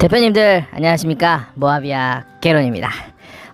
대표님들 안녕하십니까 모하비아 개론입니다.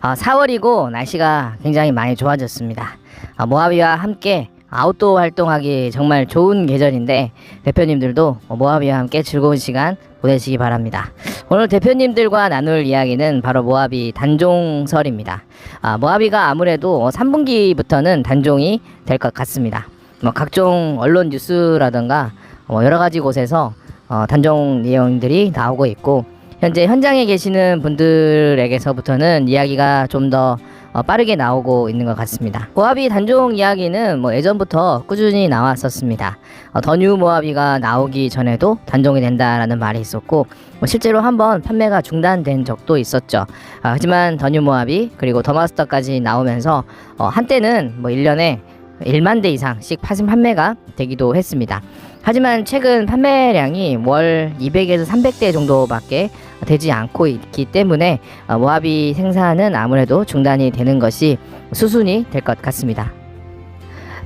어, 4월이고 날씨가 굉장히 많이 좋아졌습니다. 어, 모하비와 함께 아웃도어 활동하기 정말 좋은 계절인데 대표님들도 모하비와 함께 즐거운 시간 보내시기 바랍니다. 오늘 대표님들과 나눌 이야기는 바로 모하비 단종설입니다. 아, 모하비가 아무래도 3분기부터는 단종이 될 것 같습니다. 뭐 각종 언론 뉴스라든가 뭐 여러 가지 곳에서 어, 단종 내용들이 나오고 있고 현재 현장에 계시는 분들에게서부터는 이야기가 좀더 어, 빠르게 나오고 있는 것 같습니다. 모하비 단종 이야기는 뭐 예전부터 꾸준히 나왔었습니다. 어, 더뉴 모하비가 나오기 전에도 단종이 된다라는 말이 있었고 뭐 실제로 한번 판매가 중단된 적도 있었죠. 아, 하지만 더뉴 모하비 그리고 더마스터까지 나오면서 어, 한때는 뭐 1년에 1만 대 이상씩 파신 판매가 되기도 했습니다. 하지만 최근 판매량이 월 200에서 300대 정도밖에 되지 않고 있기 때문에 어, 모하비 생산은 아무래도 중단이 되는 것이 수순이 될 것 같습니다.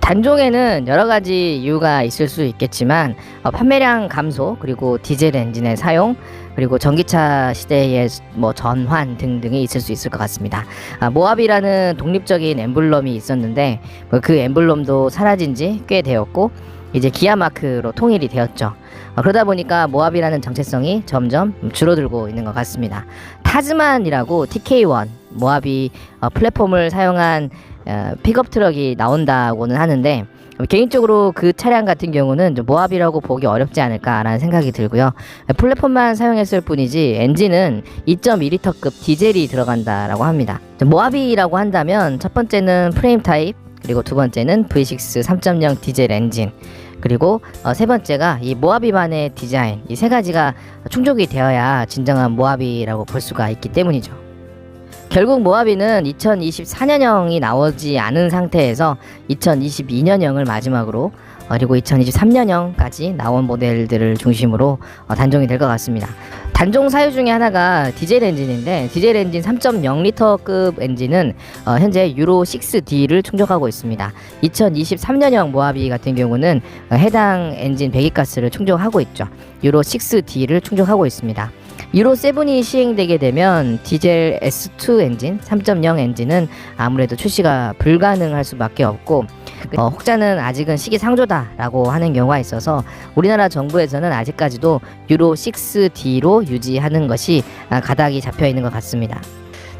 단종에는 여러 가지 이유가 있을 수 있겠지만 어, 판매량 감소 그리고 디젤 엔진의 사용 그리고 전기차 시대의 뭐 전환 등등이 있을 수 있을 것 같습니다. 아, 모하비라는 독립적인 엠블럼이 있었는데 뭐그 엠블럼도 사라진 지 꽤 되었고 이제 기아 마크로 통일이 되었죠. 어, 그러다 보니까 모하비라는 정체성이 점점 줄어들고 있는 것 같습니다. 타즈만이라고 TK1 모하비 어, 플랫폼을 사용한 어, 픽업 트럭이 나온다고는 하는데 개인적으로 그 차량 같은 경우는 좀 모하비라고 보기 어렵지 않을까라는 생각이 들고요. 플랫폼만 사용했을 뿐이지 엔진은 2.2리터급 디젤이 들어간다라고 합니다. 모하비라고 한다면 첫 번째는 프레임 타입 그리고 두 번째는 V6 3.0 디젤 엔진 그리고 어, 세 번째가 이 모하비만의 디자인 이 세 가지가 충족이 되어야 진정한 모하비라고 볼 수가 있기 때문이죠. 결국 모하비는 2024년형이 나오지 않은 상태에서 2022년형을 마지막으로 어, 그리고 2023년형까지 나온 모델들을 중심으로 어, 단종이 될 것 같습니다. 단종 사유 중에 하나가 디젤 엔진인데 디젤 엔진 3.0리터급 엔진은 어, 현재 유로 6D를 충족하고 있습니다. 2023년형 모하비 같은 경우는 어, 해당 엔진 배기가스를 충족하고 있죠. 유로 6D를 충족하고 있습니다. 유로 7이 시행되게 되면 디젤 S2 엔진 3.0 엔진은 아무래도 출시가 불가능할 수밖에 없고 어, 혹자는 아직은 시기상조다라고 하는 경우가 있어서 우리나라 정부에서는 아직까지도 유로 6D로 유지하는 것이 아, 가닥이 잡혀 있는 것 같습니다.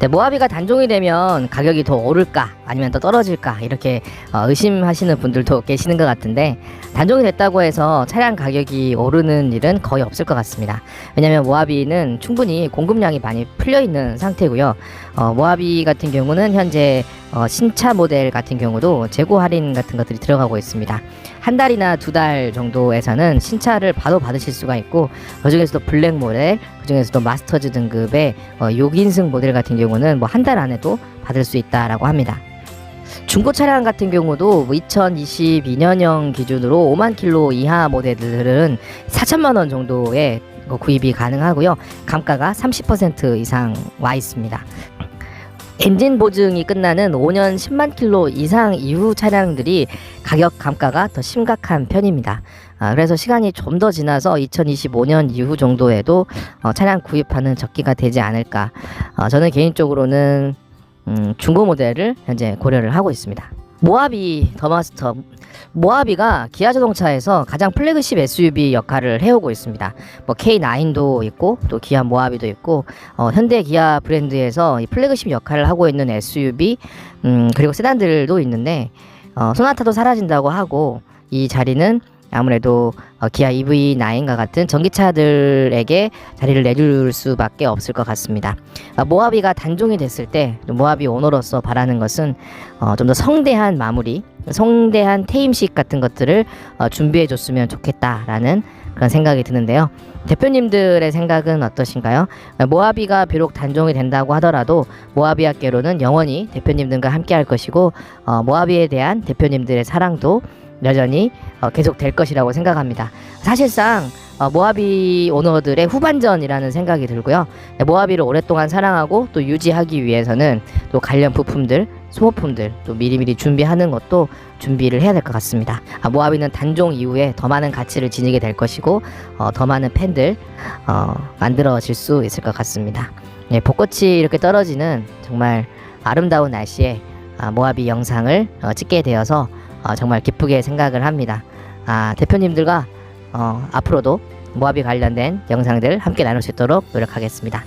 네, 모하비가 단종이 되면 가격이 더 오를까 아니면 더 떨어질까 이렇게 어, 의심하시는 분들도 계시는 것 같은데 단종이 됐다고 해서 차량 가격이 오르는 일은 거의 없을 것 같습니다. 왜냐하면 모하비는 충분히 공급량이 많이 풀려 있는 상태고요. 어, 모하비 같은 경우는 현재 어, 신차 모델 같은 경우도 재고 할인 같은 것들이 들어가고 있습니다. 한 달이나 두 달 정도에서는 신차를 바로 받으실 수가 있고 그중에서도 블랙 모델, 그중에서도 마스터즈 등급의 어, 6인승 모델 같은 경우 는 뭐 한 달 안에도 받을 수 있다라고 합니다. 중고 차량 같은 경우도 2022년형 기준으로 5만 킬로 이하 모델들은 4천만 원 정도의 어, 구입이 가능하고요. 감가가 30% 이상 와 있습니다. 엔진 보증이 끝나는 5년 10만 킬로 이상 이후 차량들이 가격 감가가 더 심각한 편입니다. 아, 그래서 시간이 좀 더 지나서 2025년 이후 정도에도 어, 차량 구입하는 적기가 되지 않을까. 어, 저는 개인적으로는 음, 중고 모델을 현재 고려를 하고 있습니다. 모하비 더마스터 모하비가 기아 자동차에서 가장 플래그십 SUV 역할을 해오고 있습니다. 뭐 K9도 있고 또 기아 모하비도 있고 어, 현대 기아 브랜드에서 이 플래그십 역할을 하고 있는 SUV 음, 그리고 세단들도 있는데 어, 소나타도 사라진다고 하고 이 자리는 아무래도 어, 기아 EV9과 같은 전기차들에게 자리를 내줄 수밖에 없을 것 같습니다. 어, 모하비가 단종이 됐을 때 모하비 오너로서 바라는 것은 어, 좀 더 성대한 마무리, 성대한 퇴임식 같은 것들을 어, 준비해 줬으면 좋겠다라는 그런 생각이 드는데요. 대표님들의 생각은 어떠신가요? 어, 모하비가 비록 단종이 된다고 하더라도 모하비 학계로는 영원히 대표님들과 함께 할 것이고 어, 모하비에 대한 대표님들의 사랑도 여전히 어, 계속 될 것이라고 생각합니다. 사실상 어, 모하비 오너들의 후반전이라는 생각이 들고요. 네, 모하비를 오랫동안 사랑하고 또 유지하기 위해서는 또 관련 부품들 소모품들 또 미리미리 준비하는 것도 준비를 해야 될 것 같습니다. 아, 모하비는 단종 이후에 더 많은 가치를 지니게 될 것이고 어, 더 많은 팬들 어, 만들어질 수 있을 것 같습니다. 예, 벚꽃이 이렇게 떨어지는 정말 아름다운 날씨에 아, 모하비 영상을 어, 찍게 되어서 어, 정말 기쁘게 생각을 합니다. 아, 대표님들과 어, 앞으로도 모하비 관련된 영상들 함께 나눌 수 있도록 노력하겠습니다.